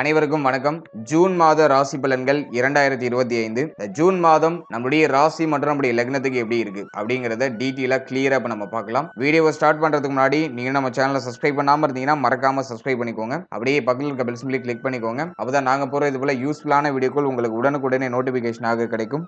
அனைவருக்கும் வணக்கம். ஜூன் மாத ராசி பலன்கள் இரண்டாயிரத்தி இருபத்தி ஐந்து. இந்த ஜூன் மாதம் நம்முடைய ராசி மற்றும் நம்முடைய லக்னத்துக்கு எப்படி இருக்கு அப்படிங்கிறத டீட்டெயிலாக கிளியரா இப்போ நம்ம பார்க்கலாம். வீடியோவை ஸ்டார்ட் பண்றதுக்கு முன்னாடி நீங்க நம்ம சேனலை சப்ஸ்கிரைப் பண்ணாம இருந்தீங்கன்னா மறக்காம சப்ஸ்கிரைப் பண்ணிக்கோங்க. அப்படியே பக்கத்தில் இருக்க பெல் சிம்பிளி கிளிக் பண்ணிக்கோங்க. அப்பதான் நாங்க போற இது போல யூஸ்ஃபுல்லான வீடியோக்கள் உங்களுக்கு உடனுக்குடனே நோட்டிபிகேஷனாக கிடைக்கும்.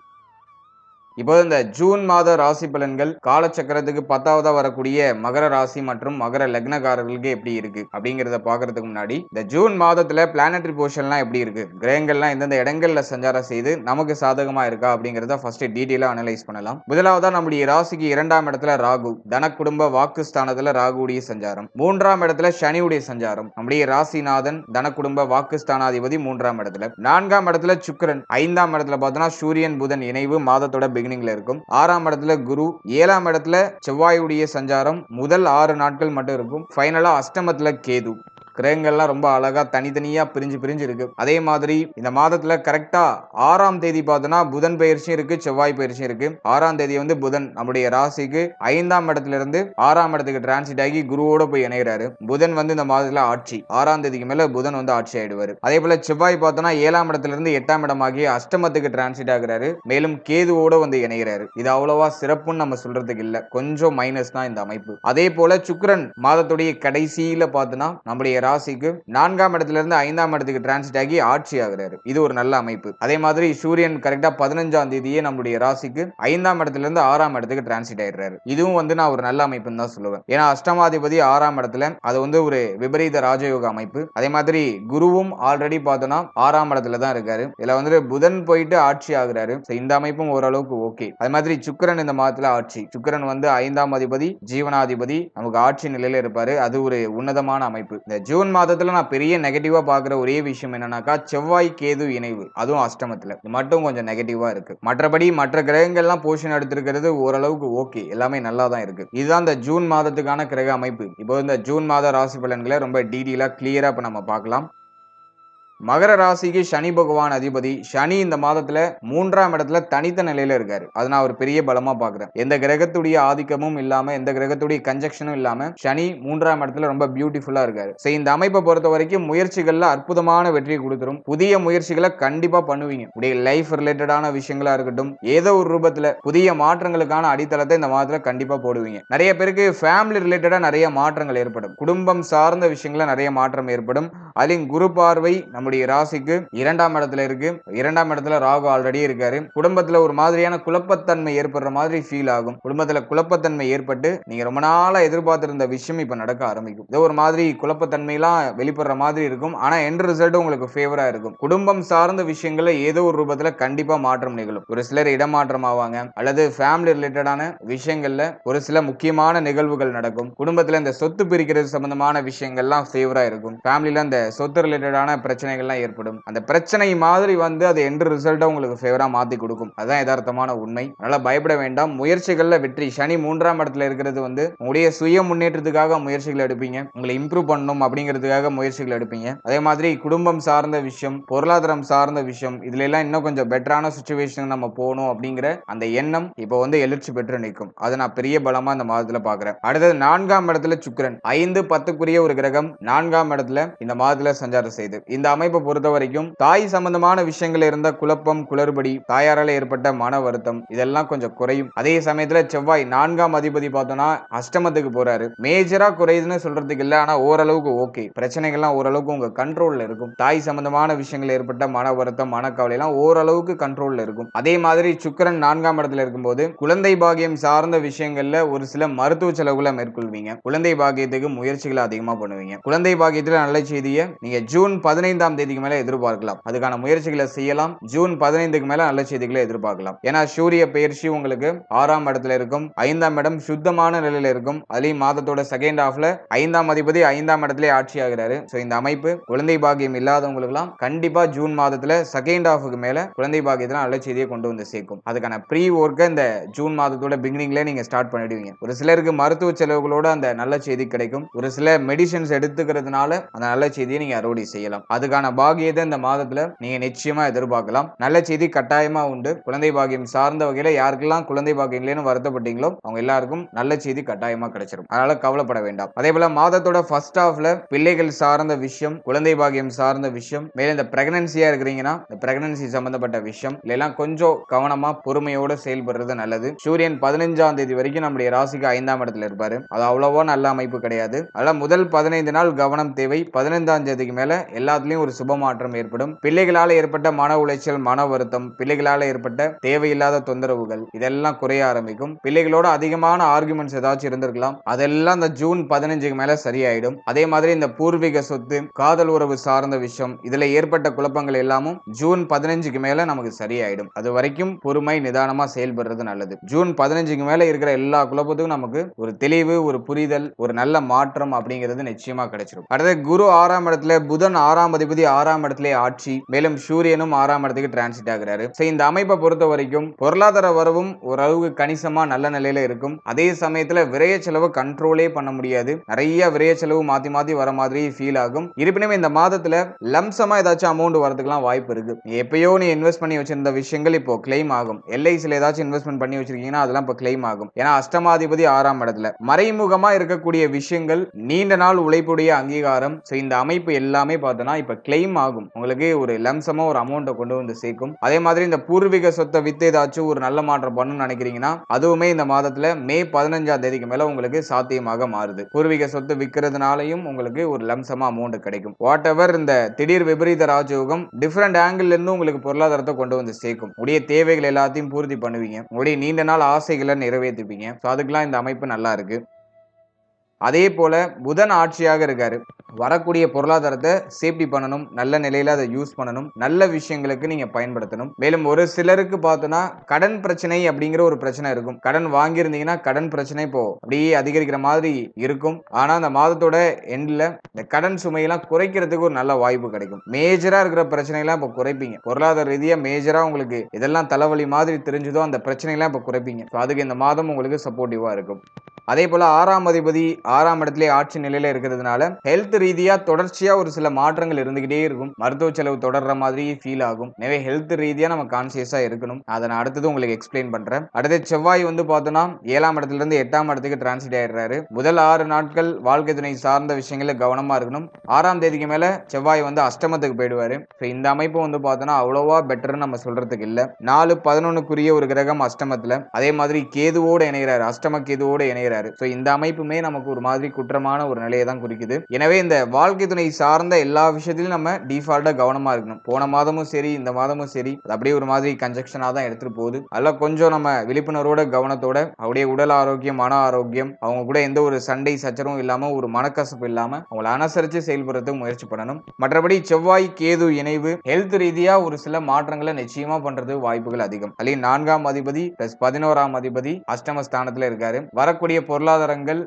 இப்போ இந்த ஜூன் மாத ராசி பலன்கள் காலச்சக்கரத்துக்கு பத்தாவதா வரக்கூடிய மகர ராசி மற்றும் மகர லக்னக்காரர்களுக்கு எப்படி இருக்கு அப்படிங்கறத பாக்குறதுக்கு முன்னாடி இந்த ஜூன் மாதத்துல பிளானட்டரி போர்ஷன்லாம் எப்படி இருக்கு? கிரகங்கள்லாம் எந்தெந்த இடங்கள்ல சஞ்சாரம் செய்து நமக்கு சாதகமா இருக்கா அப்படிங்கறத ஃபர்ஸ்ட் டீட்டெயிலா அனலைஸ் பண்ணலாம். முதலாவதா நம்முடைய ராசிக்கு இரண்டாம் இடத்துல ராகு தன குடும்ப வாக்குஸ்தானத்துல ராகுடைய சஞ்சாரம். மூன்றாம் இடத்துல சனியுடைய சஞ்சாரம். நம்முடைய ராசிநாதன் தன குடும்ப வாக்குஸ்தானாதிபதி மூன்றாம் இடத்துல. நான்காம் இடத்துல சுக்கரன். ஐந்தாம் இடத்துல பார்த்தோம்னா சூரியன் புதன் இணைவு மாதத்தோட பிகினிங்ல இருக்கும். ஆறாம் இடத்துல குரு ஏழாம் இடத்துல செவ்வாயுடைய சஞ்சாரம் முதல் ஆறு நாட்கள் மட்டும் இருக்கும். ஃபைனலா அஷ்டமத்துல கேது. கிரகங்கள்லாம் ரொம்ப அழகா தனித்தனியா பிரிஞ்சு பிரிஞ்சு இருக்கு. அதே மாதிரி இந்த மாதத்துல கரெக்டா ஆறாம் தேதி பார்த்தோம்னா புதன் பயிற்சியும் இருக்கு செவ்வாய் பயிற்சியும் இருக்கு. ஆறாம் தேதி வந்து புதன் நம்முடைய ராசிக்கு ஐந்தாம் இடத்துல இருந்து ஆறாம் இடத்துக்கு டிரான்சிட் ஆகி குருவோட போய் இணைகிறாரு புதன் வந்து இந்த மாதத்துல ஆட்சி. ஆறாம் தேதிக்கு மேல புதன் வந்து ஆட்சி ஆயிடுவாரு. அதே போல செவ்வாய் பார்த்தோம்னா ஏழாம் இடத்துல இருந்து எட்டாம் இடமாகி அஷ்டமத்துக்கு டிரான்சிட் ஆகிறாரு. மேலும் கேதுவோட வந்து இணைகிறாரு இது அவ்வளவா சிறப்புன்னு நம்ம சொல்றதுக்கு இல்ல. கொஞ்சம் மைனஸ் தான் இந்த அமைப்பு. அதே போல சுக்கரன் மாதத்துடைய கடைசியில பார்த்தோம்னா நம்முடைய ராசிக்கு நான்காம் இடத்துல இருந்து ஐந்தாம் இடத்துக்கு டிரான்சிட் ஆகி ஆட்சி ஆகிறாரு. இது ஒரு நல்ல அமைப்பு. அதே மாதிரி சூரியன் கரெக்டா பதினஞ்சாம் தேதியே நம்முடைய ராசிக்கு ஐந்தாம் இடத்துல இருந்து ஆறாம் இடத்துக்கு டிரான்சிட் ஆயிடுறாரு. இதுவும் வந்து நான் ஒரு நல்ல அமைப்புன்னு தான் சொல்லுவேன். ஏன்னா அஷ்டமாதிபதி ஆறாம் இடத்துல அது வந்து ஒரு விபரீத ராஜயோக அமைப்பு. அதே மாதிரி குருவும் ஆல்ரெடி பார்த்தோம்னா ஆறாம் இடத்துல தான் இருக்காரு. இதுல வந்து புதன் போயிட்டு ஆட்சி ஆகுறாரு. இந்த அமைப்பும் ஓரளவுக்கு ஓகே அதே மாதிரி சுக்கரன் இந்த மாதத்துல ஆட்சி. சுக்கரன் வந்து ஐந்தாம் அதிபதி ஜீவனாதிபதி நமக்கு ஆட்சி நிலையில இருப்பாரு. அது ஒரு உன்னதமான அமைப்பு. இந்த ஜூ ஜூன் மாதத்துல நான் பெரிய நெகட்டிவா பாக்குற ஒரே விஷயம் என்னன்னாக்கா செவ்வாய் கேது இணைவு. அதுவும் அஷ்டமத்துல. இது மட்டும் கொஞ்சம் நெகட்டிவா இருக்கு. மற்றபடி மற்ற கிரகங்கள்லாம் போர்ஷன் எடுத்திருக்கிறது ஓரளவுக்கு ஓகே எல்லாமே நல்லா தான் இருக்கு. இதுதான் இந்த ஜூன் மாதத்துக்கான கிரக அமைப்பு. இப்போ இந்த ஜூன் மாத ராசி பலன்களை ரொம்ப டீட்டெயிலா கிளியரா இப்ப நம்ம பார்க்கலாம். மகர ராசிக்கு சனி பகவான் அதிபதி. சனி இந்த மாதத்துல மூன்றாம் இடத்துல தனித்த நிலையில இருக்காரு. அது நான் ஒரு பெரிய பலமா பாக்குறேன். எந்த கிரகத்துடைய ஆதிக்கமும் இல்லாம எந்த கிரகத்துடைய கன்ஜெக்ஷனும் இல்லாம சனி மூன்றாம் இடத்துல ரொம்ப பியூட்டிஃபுல்லா இருக்காரு. சோ இந்த அமைப்பை பொறுத்த வரைக்கும் முயற்சிகள்ல அற்புதமான வெற்றியை கொடுத்துரும். புதிய முயற்சிகளை கண்டிப்பா பண்ணுவீங்க. உடைய லைஃப் ரிலேட்டடான விஷயங்களா இருக்கட்டும் ஏதோ ஒரு ரூபத்துல புதிய மாற்றங்களுக்கான அடித்தளத்தை இந்த மாதத்துல கண்டிப்பா போடுவீங்க. நிறைய பேருக்கு ஃபேமிலி ரிலேட்டடா நிறைய மாற்றங்கள் ஏற்படும். குடும்பம் சார்ந்த விஷயங்கள நிறைய மாற்றம் ஏற்படும். அதிலும் குரு பார்வை நம்முடைய ராசிக்கு இரண்டாம் இடத்துல இருக்கு. இரண்டாம் இடத்துல ராகு ஆல்ரெடி இருக்காரு. குடும்பத்துல ஒரு மாதிரியான குழப்பத்தன்மை ஏற்படுற மாதிரி ஃபீல் ஆகும். குடும்பத்துல குழப்பத்தன்மை ஏற்பட்டு நீங்க ரொம்ப நாளா எதிர்பார்த்திருந்த விஷயம் இப்ப நடக்க ஆரம்பிக்கும். இது ஒரு மாதிரி குழப்பத்தன்மையெல்லாம் வெளிப்படுற மாதிரி இருக்கும். ஆனா எண்ட் ரிசல்ட் உங்களுக்கு ஃபேவரா இருக்கும். குடும்பம் சார்ந்த விஷயங்கள்ல ஏதோ ஒரு ரூபத்துல கண்டிப்பா மாற்றம் நிகழும். ஒரு சிலர் இடமாற்றம் ஆவாங்க. அல்லது ஃபேமிலி ரிலேட்டடான விஷயங்கள்ல ஒரு சில முக்கியமான நிகழ்வுகள் நடக்கும். குடும்பத்துல இந்த சொத்து பிரிக்கிறது சம்பந்தமான விஷயங்கள்லாம் ஃபேவரா இருக்கும். ஃபேமிலியில இந்த சொத்து ரிலேட்டடான பிரச்சனைகள்லாம் ஏற்படும். அந்த பிரச்சனை மாதிரி வந்து அது எண்ட் ரிசல்ட்டை உங்களுக்கு ஃபேவராக மாத்தி கொடுக்கும். அதுதான் யதார்த்தமான உண்மை. அதனால் பயப்பட வேண்டாம். முயற்சிகளில் வெற்றி. சனி மூன்றாம் இடத்துல இருக்கிறது வந்து உங்களுடைய சுய முன்னேற்றத்துக்காக முயற்சிகள் எடுப்பீங்க. உங்களை இம்ப்ரூவ் பண்ணணும் அப்படிங்கிறதுக்காக முயற்சிகள் எடுப்பீங்க. அதே மாதிரி குடும்பம் சார்ந்த விஷயம் பொருளாதாரம் சார்ந்த விஷயம் இதுல எல்லாம் இன்னும் கொஞ்சம் பெட்டரான சுச்சுவேஷன் நம்ம போகணும் அப்படிங்கிற அந்த எண்ணம் இப்போ வந்து எழுச்சி பெற்று நிற்கும். அதை நான் பெரிய பலமா இந்த மாதத்துல பாக்குறேன் அடுத்தது நான்காம் இடத்துல சுக்கரன். ஐந்து பத்துக்குரிய ஒரு கிரகம் நான்காம் இடத்துல இந்த மாதத்துல சஞ்சாரம் செய்து. இந்த அமைப்பை பொறுத்த வரைக்கும் தாய் சம்பந்தமான விஷயங்கள் இருந்த குழப்பம் குளறுபடி தாயாரால் ஏற்பட்ட மன வருத்தம் இதெல்லாம் கொஞ்சம் குறையும். அதே சமயத்துல செவ்வாய் நான்காம் அதிபதி பார்த்தோம்னா அஷ்டமத்துக்கு போறாரு. மேஜரா குறையுதுன்னு சொல்றதுக்கு இல்ல ஆனா ஓரளவுக்கு ஓகே பிரச்சனைகள்லாம் ஓரளவுக்கு உங்க கண்ட்ரோல்ல இருக்கும். தாய் சம்பந்தமான விஷயங்கள் ஏற்பட்ட மன வருத்தம் மனக்கவலை எல்லாம் ஓரளவுக்கு கண்ட்ரோல்ல இருக்கும். அதே மாதிரி சுக்கிரன் நான்காம் இடத்துல இருக்கும்போது குழந்தை பாகியம் சார்ந்த விஷயங்கள்ல ஒரு சில மருத்துவ செலவுகளை மேற்கொள்வீங்க. குழந்தை பாகியத்துக்கு முயற்சிகளை அதிகமா பண்ணுவீங்க. குழந்தை பாகியத்துல நல்ல செய்தியை நீங்க ஜூன் பதினைந்தாம் தேதிக்கு மேல எதிர்பார்க்கலாம். அதுக்கான முயற்சிகளை செய்யலாம். ஜூன் பதினைந்துக்கு மேல நல்ல செய்திகளை எதிர்பார்க்கலாம். ஏன்னா சூரிய பயிற்சி உங்களுக்கு ஆறாம் இடத்துல இருக்கும். ஐந்தாம் இடம் சுத்தமான நிலையில இருக்கும். அதுலயும் மாதத்தோட செகண்ட் ஹாஃப்ல ஐந்தாம் அதிபதி ஐந்தாம் இடத்துல ஆட்சி ஆகிறாரு. சோ இந்த அமைப்பு குழந்தை பாக்கியம் இல்லாதவங்களுக்கு எல்லாம் கண்டிப்பா ஜூன் மாதத்துல செகண்ட் ஹாஃபுக்கு மேல குழந்தை பாக்கியத்தில் நல்ல செய்தியை கொண்டு வந்து சேர்க்கும். அதுக்கான ப்ரீ ஒர்க்கை இந்த ஜூன் மாதத்தோட பிகினிங்ல நீங்க ஸ்டார்ட் பண்ணிடுவீங்க. ஒரு சிலருக்கு மருத்துவ செலவுகளோட அந்த நல்ல செய்தி கிடைக்கும். ஒரு சில மெடிசன்ஸ் எடுத்துக்கிறதுனால அந்த நல்ல செய்தியை நீங்க அறுவடை செய்யலாம். அதுக்கான அதுக்கான பாகியத்தை இந்த மாதத்துல நீங்க நிச்சயமா எதிர்பார்க்கலாம். நல்ல செய்தி கட்டாயமா உண்டு. குழந்தை பாகியம் சார்ந்த வகையில யாருக்கெல்லாம் குழந்தை பாகியம் இல்லைன்னு வருத்தப்பட்டீங்களோ அவங்க எல்லாருக்கும் நல்ல செய்தி கட்டாயமா கிடைச்சிடும் அதனால கவலைப்பட வேண்டாம். அதே போல மாதத்தோட ஃபர்ஸ்ட் ஹாஃப்ல பிள்ளைகள் சார்ந்த விஷயம் குழந்தை பாகியம் சார்ந்த விஷயம் மேலும் இந்த பிரெக்னன்சியா இருக்கிறீங்கன்னா இந்த பிரெக்னன்சி சம்பந்தப்பட்ட விஷயம் இதெல்லாம் கொஞ்சம் கவனமா பொறுமையோட செயல்படுறது நல்லது. சூரியன் பதினஞ்சாம் தேதி வரைக்கும் நம்முடைய ராசிக்கு ஐந்தாம் இடத்துல இருப்பாரு. அது அவ்வளவோ நல்ல அமைப்பு கிடையாது. அதனால முதல் பதினைந்து நாள் கவனம் தேவை. பதினைந்தாம் தேதிக்கு மேல எல்லாத்துலயும் ஒரு சுப மாற்றம் ஏற்படும். பிள்ளைகளால் ஏற்பட்ட மன உளைச்சல் மன வருத்தம் பிள்ளைகளால் ஏற்பட்ட தேவையில்லாத தொந்தரவுகள் இதெல்லாம் குறைய ஆரம்பிக்கும். பிள்ளைகளோட அதிகமான ஆர்குமெண்ட்ஸ் ஏதாச்சும் இருந்திருக்கலாம். அதெல்லாம் இந்த ஜூன் பதினஞ்சுக்கு மேல சரியாயிடும். அதே மாதிரி இந்த பூர்வீக சொத்து காதல் உறவு சார்ந்த விஷயம் இதுல ஏற்பட்ட குழப்பங்கள் எல்லாமும் ஜூன் பதினஞ்சுக்கு மேல நமக்கு சரியாயிடும். அது வரைக்கும் பொறுமை நிதானமா செயல்படுறது நல்லது. ஜூன் பதினஞ்சுக்கு மேல இருக்கிற எல்லா குழப்பத்துக்கும் நமக்கு ஒரு தெளிவு ஒரு புரிதல் ஒரு நல்ல மாற்றம் அப்படிங்கிறது நிச்சயமா கிடைச்சிடும் அடுத்த குரு ஆறாம் இடத்துல புதன் ஆறாம் அதிபதி ஆறாம் இடத்திலே ஆட்சி மேலும் சூரியனும் ஆறாம் இடத்துக்கு டிரான்சிட் ஆகிறாரு. இந்த அமைப்பை பொறுத்த வரைக்கும் பொருளாதார வரவும் ஓரளவுக்கு கணிசமா நல்ல நிலையில இருக்கும். அதே சமயத்துல விரைய செலவு கண்ட்ரோலே பண்ண முடியாது. நிறைய விரைய செலவு மாத்தி மாத்தி வர மாதிரி ஃபீல் ஆகும். இருப்பினும் இந்த மாதத்துல லம்சமா ஏதாச்சும் அமௌண்ட் வரதுக்குலாம் வாய்ப்பு இருக்கு. எப்பயோ நீ இன்வெஸ்ட் பண்ணி வச்சிருந்த விஷயங்கள் இப்போ கிளைம் ஆகும். எல்ஐசியில் ஏதாச்சும் இன்வெஸ்ட்மெண்ட் பண்ணி வச்சிருக்கீங்கன்னா அதெல்லாம் இப்போ கிளைம் ஆகும். ஏன்னா அஷ்டமாதிபதி ஆறாம் இடத்துல. மறைமுகமா இருக்கக்கூடிய விஷயங்கள் நீண்ட நாள் உழைப்புடைய அங்கீகாரம். இந்த அமைப்பு எல்லாமே பார்த்தோன்னா இப்போ கிளைம் ஆகும். உங்களுக்கு ஒரு லம்சமாக ஒரு அமௌண்ட்டை கொண்டு வந்து சேர்க்கும். அதே மாதிரி இந்த பூர்வீக சொத்தை வித்து ஏதாச்சும் ஒரு நல்ல மாற்றம் பண்ணணும்னு நினைக்கிறீங்கன்னா அதுவுமே இந்த மாதத்தில் மே பதினஞ்சாம் தேதிக்கு மேலே உங்களுக்கு சாத்தியமாக மாறுது. பூர்வீக சொத்து விற்கிறதுனாலையும் உங்களுக்கு ஒரு லம்சமாக அமௌண்ட் கிடைக்கும். வாட் எவர் இந்த திடீர் விபரீத ராஜயோகம் டிஃப்ரெண்ட் ஆங்கிள் இருந்து உங்களுக்கு பொருளாதாரத்தை கொண்டு வந்து சேர்க்கும். உடைய தேவைகள் எல்லாத்தையும் பூர்த்தி பண்ணுவீங்க. உங்களுடைய நீண்ட நாள் ஆசைகளை நிறைவேற்றிப்பீங்க ஸோ அதுக்கெல்லாம் இந்த அமைப்பு நல்லா இருக்கு. அதே போல் புதன் ஆட்சியாக இருக்கார். வரக்கூடிய பொருளாதாரத்தை சேஃப்டி பண்ணணும் நல்ல நிலையில் அதை யூஸ் பண்ணணும் நல்ல விஷயங்களுக்கு நீங்கள் பயன்படுத்தணும். மேலும் ஒரு சிலருக்கு பார்த்தோன்னா கடன் பிரச்சனை அப்படிங்கிற ஒரு பிரச்சனை இருக்கும். கடன் வாங்கியிருந்தீங்கன்னா கடன் பிரச்சனை இப்போ அப்படியே அதிகரிக்கிற மாதிரி இருக்கும். ஆனால் அந்த மாதத்தோட எண்டில் இந்த கடன் சுமையெல்லாம் குறைக்கிறதுக்கு ஒரு நல்ல வாய்ப்பு கிடைக்கும். மேஜராக இருக்கிற பிரச்சனைலாம் இப்போ குறைப்பீங்க. பொருளாதார ரீதியாக மேஜராக உங்களுக்கு இதெல்லாம் தலைவலி மாதிரி தெரிஞ்சதோ அந்த பிரச்சனைலாம் இப்போ குறைப்பீங்க. ஸோ அதுக்கு இந்த மாதம் உங்களுக்கு சப்போர்ட்டிவாக இருக்கும். அதே போல் ஆறாம் அதிபதி ஆறாம் இடத்திலே ஆட்சி நிலையில இருக்கிறதுனால ஹெல்த் ரீதியா தொடர்ச்சியா ஒரு சில மாற்றங்கள் இருந்துகிட்டே இருக்கும். மருத்துவ செலவு தொடர்ற மாதிரி ஃபீல் ஆகும். எனவே ஹெல்த் ரீதியா நம்ம கான்சியஸா இருக்கணும். அதை நான் அடுத்தது உங்களுக்கு எக்ஸ்பிளைன் பண்றேன். அடுத்து செவ்வாய் வந்து பார்த்தோம்னா ஏழாம் இடத்துல இருந்து எட்டாம் இடத்துக்கு டிரான்ஸ்லேட் ஆயிடுறாரு. முதல் ஆறு நாட்கள் வாழ்க்கை துணை சார்ந்த விஷயங்கள கவனமா இருக்கணும். ஆறாம் தேதிக்கு மேல செவ்வாய் வந்து அஷ்டமத்துக்கு போயிடுவாரு. ஸோ இந்த அமைப்பு வந்து பார்த்தோன்னா அவ்வளோவா பெட்டர்னு நம்ம சொல்றதுக்கு இல்லை. நாலு பதினொன்னுக்குரிய ஒரு கிரகம் அஷ்டமத்துல. அதே மாதிரி கேதுவோட இணைகிறாரு அஷ்டம கேதுவோடு இணைகிறாரு ஸோ இந்த அமைப்புமே நமக்கு ஒரு மாதிரி குற்றமான ஒரு நிலையை தான் குறிக்குது. எனவே இந்த வாழ்க்கை துணை சார்ந்த எல்லா விஷயத்திலும் நம்ம டிஃபால்ட்டா கவனமா இருக்கணும். போன மாதமும் சரி இந்த மாதமும் சரி அப்படியே ஒரு மாதிரி கன்ஜெக்ஷனாக தான் எடுத்துட்டு போகுது. அதில் கொஞ்சம் நம்ம விழிப்புணர்வோட கவனத்தோட அப்படியே உடல் ஆரோக்கியம் மன ஆரோக்கியம் அவங்க கூட எந்த ஒரு சண்டை சச்சரவும் இல்லாம ஒரு மனக்கசப்பு இல்லாம அவங்கள அனுசரிச்சு செயல்படுறதுக்கு முயற்சி பண்ணணும். மற்றபடி செவ்வாய் கேது இணைவு ஹெல்த் ரீதியா ஒரு சில மாற்றங்களை நிச்சயமா பண்றது வாய்ப்புகள் அதிகம். அதுலயும் நான்காம் அதிபதி பிளஸ் பதினோராம் அதிபதி அஷ்டம ஸ்தானத்துல இருக்காரு. வரக்கூடிய பொருளாதாரங்கள்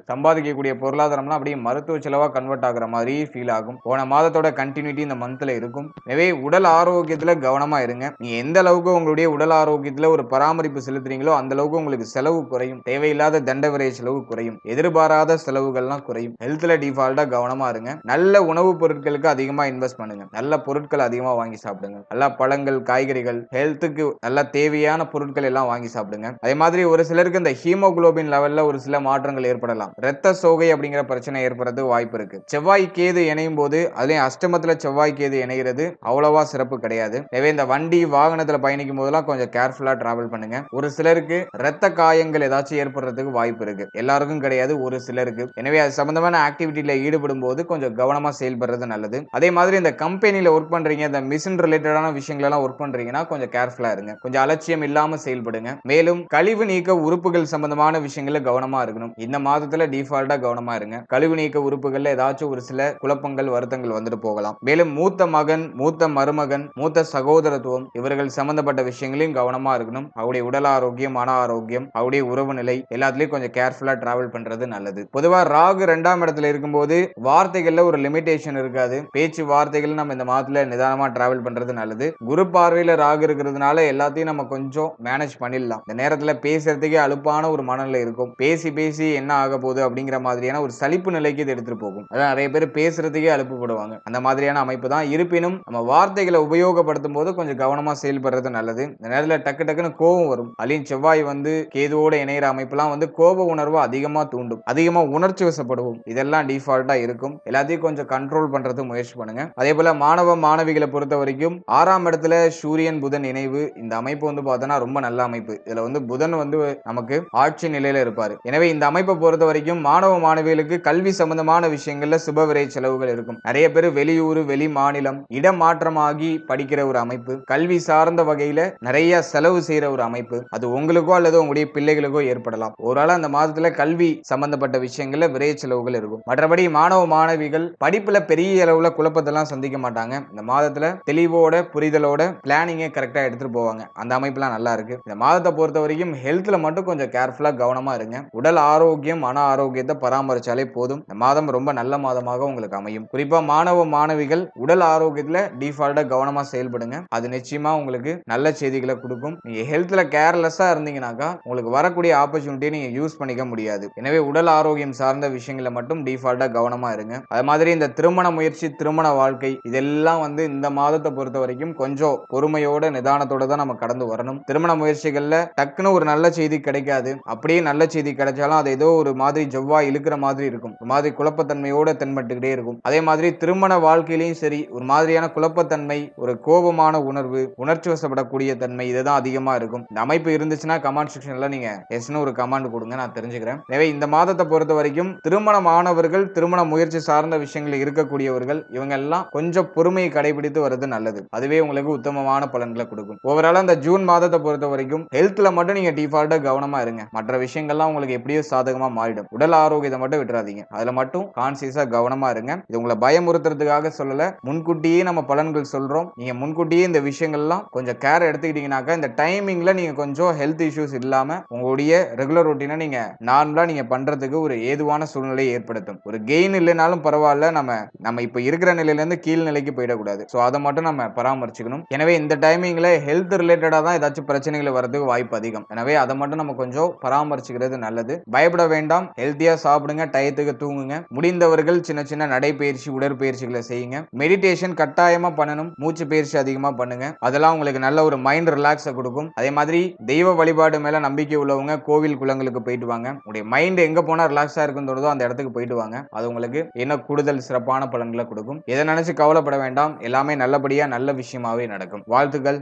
இருக்கக்கூடிய பொருளாதாரம்லாம் அப்படியே மருத்துவ செலவா கன்வெர்ட் ஆகுற மாதிரி ஃபீல் ஆகும். போன மாதத்தோட கண்டினியூட்டி இந்த மந்த்ல இருக்கும். எனவே உடல் ஆரோக்கியத்துல கவனமா இருங்க. நீங்க எந்த அளவுக்கு உங்களுடைய உடல் ஆரோக்கியத்துல ஒரு பராமரிப்பு செலுத்துறீங்களோ அந்த அளவுக்கு உங்களுக்கு செலவு குறையும். தேவையில்லாத தண்ட விரைய செலவு குறையும். எதிர்பாராத செலவுகள்லாம் குறையும். ஹெல்த்ல டிஃபால்ட்டா கவனமா இருங்க. நல்ல உணவுப் பொருட்களுக்கு அதிகமா இன்வெஸ்ட் பண்ணுங்க. நல்ல பொருட்கள் அதிகமா வாங்கி சாப்பிடுங்க. நல்ல பழங்கள் காய்கறிகள் ஹெல்த்துக்கு நல்ல தேவையான பொருட்கள் எல்லாம் வாங்கி சாப்பிடுங்க. அதே மாதிரி ஒரு சிலருக்கு இந்த ஹீமோகுளோபின் லெவல்ல ஒரு சில மாற்றங்கள் ஏற்படலாம். ரத்த சோ சோகை அப்படிங்கிற பிரச்சனை ஏற்படுறது வாய்ப்பு இருக்கு. செவ்வாய் கேது இணையும் போது அதுலயும் அஷ்டமத்துல செவ்வாய் கேது இணைகிறது அவ்வளவா சிறப்பு கிடையாது. எனவே இந்த வண்டி வாகனத்துல பயணிக்கும் போதெல்லாம் கொஞ்சம் கேர்ஃபுல்லா டிராவல் பண்ணுங்க. ஒரு சிலருக்கு ரத்த காயங்கள் ஏதாச்சும் ஏற்படுறதுக்கு வாய்ப்பு இருக்கு. எல்லாருக்கும் கிடையாது ஒரு சிலருக்கு. எனவே அது சம்பந்தமான ஆக்டிவிட்டியில ஈடுபடும் போது கொஞ்சம் கவனமா செயல்படுறது நல்லது. அதே மாதிரி இந்த கம்பெனியில ஒர்க் பண்றீங்க இந்த மிஷின் ரிலேட்டடான விஷயங்கள் எல்லாம் ஒர்க் பண்றீங்கன்னா கொஞ்சம் கேர்ஃபுல்லா இருங்க. கொஞ்சம் அலட்சியம் இல்லாம செயல்படுங்க. மேலும் கழிவு நீக்க உறுப்புகள் சம்பந்தமான விஷயங்கள்ல கவனமா இருக்கணும். இந்த மாதத்துல டிஃபால்ட்டா கவனமா இருங்க. கழிவு நீக்க உறுப்புகள்ல ஏதாச்சும் ஒரு சில குழப்பங்கள் வருத்தங்கள் வந்துட்டு போகலாம். மேலும் மூத்த மகன் மூத்த மருமகன் மூத்த சகோதரத்துவம் இவர்கள் சம்பந்தப்பட்ட விஷயங்களையும் கவனமா இருக்கணும். அவருடைய உடல் ஆரோக்கியம் மன ஆரோக்கியம் அவருடைய உறவு நிலை எல்லாத்துலயும் கொஞ்சம் கேர்ஃபுல்லா டிராவல் பண்றது நல்லது. பொதுவா ராகு ரெண்டாம் இடத்துல இருக்கும்போது வார்த்தைகள்ல ஒரு லிமிடேஷன் இருக்காது. பேச்சு வார்த்தைகள் நம்ம இந்த மாதத்துல நிதானமா டிராவல் பண்றது நல்லது. குரு பார்வையில ராகு இருக்கிறதுனால எல்லாத்தையும் நம்ம கொஞ்சம் மேனேஜ் பண்ணிடலாம். இந்த நேரத்துல பேசுறதுக்கே அலுப்பான ஒரு மனநிலை இருக்கும். பேசி பேசி என்ன ஆக போகுது அப்படிங்கிற மாதிரியான ஒரு சலிப்பு நிலைக்கு இது எடுத்துட்டு போகும். அதான் நிறைய பேர் பேசுறதுக்கே அலுப்புப்படுவாங்க. அந்த மாதிரியான அமைப்பு தான் இருப்பினும் நம்ம வார்த்தைகளை உபயோகப்படுத்தும் போது கொஞ்சம் கவனமா செயல்படுறது நல்லது. இந்த நேரத்தில் டக்கு டக்குன்னு கோபம் வரும். அலின் செவ்வாய் வந்து கேதுவோட இணையிற அமைப்புலாம் வந்து கோப உணர்வு அதிகமா தூண்டும். அதிகமா உணர்ச்சி வசப்படுவோம். இதெல்லாம் டிஃபால்ட்டா இருக்கும். எல்லாத்தையும் கொஞ்சம் கண்ட்ரோல் பண்றது முயற்சி பண்ணுங்க. அதே போல மாணவ மாணவிகளை பொறுத்த வரைக்கும் ஆறாம் இடத்துல சூரியன் புதன் இணைவு. இந்த அமைப்பு வந்து பார்த்தோன்னா ரொம்ப நல்ல அமைப்பு. இதுல வந்து புதன் வந்து நமக்கு ஆட்சி நிலையில இருப்பாரு. எனவே இந்த அமைப்பை பொறுத்த வரைக்கும் மாணவ மாணவிகளுக்கு கல்வி சம்பந்தமான விஷயங்கள்ல சுபவிரை செலவுகள் இருக்கும். நிறைய பேர் வெளியூர் வெளி மாநிலம் இடமாற்றமாகி படிக்கிற ஒரு அமைப்பு கல்வி சார்ந்த வகையில நிறைய செலவு செய்யற ஒரு அமைப்பு. அது உங்களுக்கோ அல்லது உங்களுடைய பிள்ளைகளுக்கோ ஏற்படலாம். ஓரளவு அந்த மாதத்துல கல்வி சம்பந்தப்பட்ட விஷயங்கள்ல விரைய செலவுகள் இருக்கும். மற்றபடி மாணவ மாணவிகள் படிப்புல பெரிய அளவுல குழப்பத்தெல்லாம் சந்திக்க மாட்டாங்க. இந்த மாதத்துல தெளிவோட புரிதலோட பிளானிங்கை கரெக்டா எடுத்துட்டு போவாங்க. அந்த அமைப்புலாம் நல்லா இருக்கு. இந்த மாதத்தை பொறுத்த வரைக்கும் ஹெல்த்ல மட்டும் கொஞ்சம் கேர்ஃபுல்லா கவனமா இருங்க. உடல் ஆரோக்கியம் மன ஆரோக்கியத்தை பராமரிச்சாலே போதும். இந்த மாதம் ரொம்ப நல்ல மாதமாக உங்களுக்கு அமையும். குறிப்பா மாணவ மாணவிகள் உடல் ஆரோக்கியத்துல டிஃபால்ட்டா கவனமா செயல்படுங்க. அது நிச்சயமா உங்களுக்கு நல்ல செய்திகளை கொடுக்கும். நீங்க ஹெல்த்ல கேர்லெஸ்ஸா இருந்தீங்கன்னாக்கா உங்களுக்கு வரக்கூடிய ஆப்பர்ச்சுனிட்டியை நீங்க யூஸ் பண்ணிக்க முடியாது. எனவே உடல் ஆரோக்கியம் சார்ந்த விஷயங்களை மட்டும் டிஃபால்ட்டா கவனமா இருங்க. அது மாதிரி இந்த திருமண முயற்சி திருமண வாழ்க்கை இதெல்லாம் வந்து இந்த மாதத்தை பொறுத்த வரைக்கும் கொஞ்சம் பொறுமையோட நிதானத்தோட தான் நம்ம கடந்து வரணும். திருமண முயற்சிகள்ல டக்குன்னு ஒரு நல்ல செய்தி கிடைக்காது. அப்படியே நல்ல செய்தி கிடைச்சாலும் அது ஏதோ ஒரு மாதிரி ஜவ்வாய் இழுக்கிற மாதிரி இருக்கும். ஒரு மாதிரி குழப்பத்தன்மையோட தென்பட்டுக்கிட்டே இருக்கும். அதே மாதிரி திருமண வாழ்க்கையிலையும் சரி ஒரு மாதிரியான குழப்பத்தன்மை ஒரு கோபமான உணர்வு உணர்ச்சி வசப்படக்கூடிய தன்மை இதுதான் அதிகமா இருக்கும். இந்த அமைப்பு இருந்துச்சுன்னா கமெண்ட் செக்ஷன்ல நீங்க எஸ்னு ஒரு கமெண்ட் கொடுங்க நான் தெரிஞ்சுக்கிறேன். எனவே இந்த மாதத்தை பொறுத்த வரைக்கும் திருமணமானவர்கள் திருமண முயற்சி சார்ந்த விஷயங்களில் இருக்கக்கூடியவர்கள் இவங்க எல்லாம் கொஞ்சம் பொறுமையை கடைபிடித்து வர்றது நல்லது. அதுவே உங்களுக்கு உத்தமமான பலன்களை கொடுக்கும். ஓவரால் அந்த ஜூன் மாதத்தை பொறுத்த வரைக்கும் ஹெல்த்ல மட்டும் நீங்க டிஃபால்ட்டா கவனமா இருங்க. மற்ற விஷயங்கள்லாம் உங்களுக்கு எப்படியோ சாதகமா மாறிடும். உடல் ஆரோக்கியம் இதை மட்டும் விட்டுறாதீங்க. அதுல மட்டும் கான்சியஸா கவனமா இருங்க. இது உங்களை பயமுறுத்துறதுக்காக சொல்லல. முன்கூட்டியே நம்ம பலன்கள் சொல்றோம். நீங்க முன்கூட்டியே இந்த விஷயங்கள்லாம் கொஞ்சம் கேர் எடுத்துக்கிட்டீங்கன்னாக்கா இந்த டைமிங்ல நீங்க கொஞ்சம் ஹெல்த் இஷ்யூஸ் இல்லாம உங்களுடைய ரெகுலர் ரொட்டீனை நீங்க நார்மலா நீங்க பண்றதுக்கு ஒரு ஏதுவான சூழ்நிலையை ஏற்படுத்தும். ஒரு கெயின் இல்லைனாலும் பரவாயில்ல. நம்ம நம்ம இப்ப இருக்கிற நிலையிலேருந்து கீழ் நிலைக்கு போயிடக்கூடாது. ஸோ அதை மட்டும் நம்ம பராமரிச்சுக்கணும். எனவே இந்த டைமிங்ல ஹெல்த் ரிலேட்டடா தான் ஏதாச்சும் பிரச்சனைகள் வரதுக்கு வாய்ப்பு அதிகம். எனவே அதை மட்டும் நம்ம கொஞ்சம் பராமரிச்சுக்கிறது நல்லது. பயப்பட வேண்டாம். ஹெல்த்தியா சாப்பிடுங்க டயத்துக்கு தூங்குங்க. முடிந்தவர்கள் சின்ன சின்ன நடைப்பயிற்சி உடற்பயிற்சிகளை செய்யுங்க. மெடிடேஷன் கட்டாயமா பண்ணணும். மூச்சு பயிற்சி அதிகமா பண்ணுங்க. அதெல்லாம் உங்களுக்கு நல்ல ஒரு மைண்ட் ரிலாக்ஸை கொடுக்கும். அதே மாதிரி தெய்வ வழிபாடு மேல நம்பிக்கை உள்ளவங்க கோவில் குளங்களுக்கு போயிட்டு வாங்க. உங்களுடைய மைண்ட் எங்க போனா ரிலாக்ஸா இருக்கும் தோணுதோ அந்த இடத்துக்கு போயிட்டு வாங்க. அது உங்களுக்கு என்ன கூடுதல் சிறப்பான பலன்களை கொடுக்கும். எதை நினைச்சு கவலைப்பட வேண்டாம். எல்லாமே நல்லபடியா நல்ல விஷயமாவே நடக்கும். வாழ்த்துக்கள்.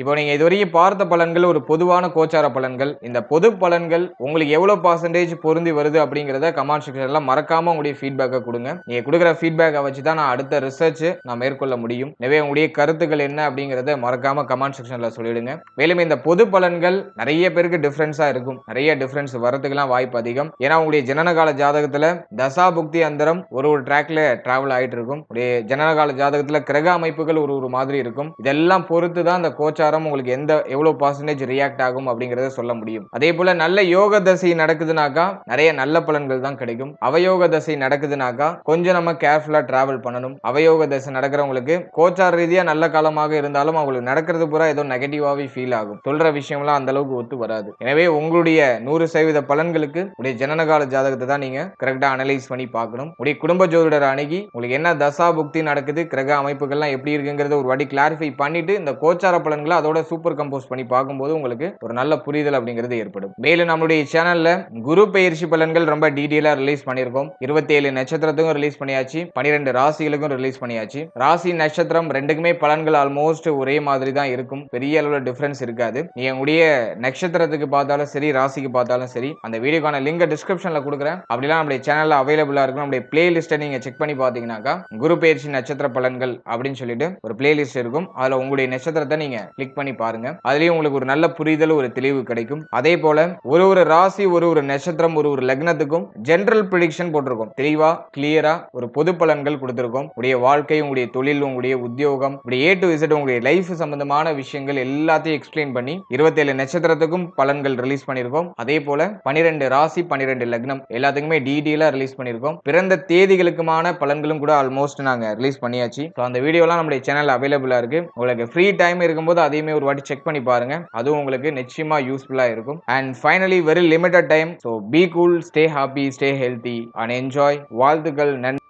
இப்போ நீங்கள் இதுவரைக்கும் பார்த்த பலன்கள் ஒரு பொதுவான கோச்சார பலன்கள். இந்த பொது பலன்கள் உங்களுக்கு எவ்வளோ பர்சன்டேஜ் பொருந்தி வருது அப்படிங்கிறத கமெண்ட் செக்ஷனில் மறக்காமல் உங்களுடைய ஃபீட்பேக்கை கொடுங்க. நீங்கள் கொடுக்குற ஃபீட்பேக்கை வச்சு தான் நான் அடுத்த ரிசர்ச் நான் மேற்கொள்ள முடியும். எனவே உங்களுடைய கருத்துக்கள் என்ன அப்படிங்கிறத மறக்காமல் கமெண்ட் செக்ஷனில் சொல்லிடுங்க. மேலும் இந்த பொது பலன்கள் நிறைய பேருக்கு டிஃப்ரென்ஸாக இருக்கும். நிறைய டிஃப்ரென்ஸ் வரதுக்கெல்லாம் வாய்ப்பு அதிகம். ஏன்னா உங்களுடைய ஜனனகால ஜாதகத்தில் தசா புக்தி அந்தரம் ஒரு ஒரு ட்ராக்ல டிராவல் ஆகிட்டு இருக்கும். உடைய ஜனனகால ஜாதகத்தில் கிரக அமைப்புகள் ஒரு ஒரு மாதிரி இருக்கும். இதெல்லாம் பொறுத்து தான் அந்த கோச்சார பிரகாரம் உங்களுக்கு எந்த எவ்வளவு பர்சன்டேஜ் ரியாக்ட் ஆகும் அப்படிங்கறத சொல்ல முடியும். அதே போல நல்ல யோக தசை நடக்குதுனாக்கா நிறைய நல்ல பலன்கள் தான் கிடைக்கும். அவயோக தசை நடக்குதுனாக்கா கொஞ்சம் நம்ம கேர்ஃபுல்லா டிராவல் பண்ணணும். அவயோக தசை நடக்கிறவங்களுக்கு கோச்சார ரீதியா நல்ல காலமாக இருந்தாலும் அவங்களுக்கு நடக்கிறது பூரா ஏதோ நெகட்டிவாவே ஃபீல் ஆகும். சொல்ற விஷயம்லாம் அந்த அளவுக்கு ஒத்து வராது. எனவே உங்களுடைய நூறு சதவீத பலன்களுக்கு உடைய ஜனனகால ஜாதகத்தை தான் நீங்க கரெக்டா அனலைஸ் பண்ணி பார்க்கணும். உடைய குடும்ப ஜோதிடர் அணுகி உங்களுக்கு என்ன தசா புக்தி நடக்குது கிரக அமைப்புகள்லாம் எப்படி இருக்குங்கிறத ஒரு வாட்டி கிளாரிஃபை பண்ணிட்டு இந்த கோச்சார பலன்களை அதோட சூப்பர் கம்போஸ் பண்ணி பார்க்கும்போது உங்களுக்கு ஒரு நல்ல புரிதல் அப்படிங்கிறது ஏற்படும். மேலும் நம்மளுடைய சேனல்ல குரு பயிற்சி பலன்கள் ரொம்ப டீடைலா ரிலீஸ் பண்ணியிருக்கோம். இருபத்தி ஏழு நட்சத்திரத்துக்கும் ரிலீஸ் பண்ணியாச்சு. பனிரெண்டு ராசிகளுக்கும் ரிலீஸ் பண்ணியாச்சு. ராசி நட்சத்திரம் ரெண்டுக்குமே பலன்கள் ஆல்மோஸ்ட் ஒரே மாதிரி தான் இருக்கும். பெரிய அளவில் டிஃபரன்ஸ் இருக்காது. நீங்க உங்களுடைய நட்சத்திரத்துக்கு பார்த்தாலும் சரி ராசிக்கு பார்த்தாலும் சரி அந்த வீடியோக்கான லிங்க் டிஸ்கிரிப்ஷன்ல கொடுக்குறேன். அப்படிலாம் நம்மளுடைய சேனல்ல அவைலபிளா இருக்கும். நம்மளுடைய பிளேலிஸ்ட்டை நீங்க செக் பண்ணி பார்த்தீங்கன்னாக்கா குரு பயிற்சி நட்சத்திர பலன்கள் அப்படின்னு சொல்லிட்டு ஒரு பிளேலிஸ்ட் இருக்கும். அதுல உங்களுடைய நட்சத்திரத்தை நீங்க கிளிக் பண்ணி பாருங்க. அதுலயும் உங்களுக்கு ஒரு நல்ல புரிதல் ஒரு தெளிவு கிடைக்கும். அதே போல ஒரு ஒரு ராசி ஒரு ஒரு நட்சத்திரம் ஒரு ஒரு லக்னத்துக்கும் ஜென்ரல் ப்ரிடிக்ஷன் போட்டிருக்கோம். தெளிவா கிளியரா ஒரு பொது பலன்கள் கொடுத்திருக்கோம். உடைய வாழ்க்கை உங்களுடைய தொழில் உங்களுடைய உத்தியோகம் உடைய ஏ டு இசட் உங்களுடைய லைஃப் சம்பந்தமான விஷயங்கள் எல்லாத்தையும் எக்ஸ்பிளைன் பண்ணி இருபத்தேழு நட்சத்திரத்துக்கும் பலன்கள் ரிலீஸ் பண்ணியிருக்கோம். அதே போல பனிரெண்டு ராசி பனிரெண்டு லக்னம் எல்லாத்துக்குமே டீடெயிலாக ரிலீஸ் பண்ணியிருக்கோம். பிறந்த தேதிகளுக்குமான பலன்களும் கூட ஆல்மோஸ்ட் நாங்கள் ரிலீஸ் பண்ணியாச்சு. ஸோ அந்த வீடியோலாம் நம்முடைய சேனல் அவைலபிளாக இருக்கு. உங்களுக்கு ஃப்ரீ டைம் இருக்கும்போது அதையுமே ஒரு வாட்டி செக் பண்ணி பாருங்க. அதுவும் உங்களுக்கு நிச்சயமா யூஸ்ஃபுல்லா இருக்கும். And finally very limited time so be cool stay happy stay healthy and enjoy வாழ்த்துக்கள் நன்றி.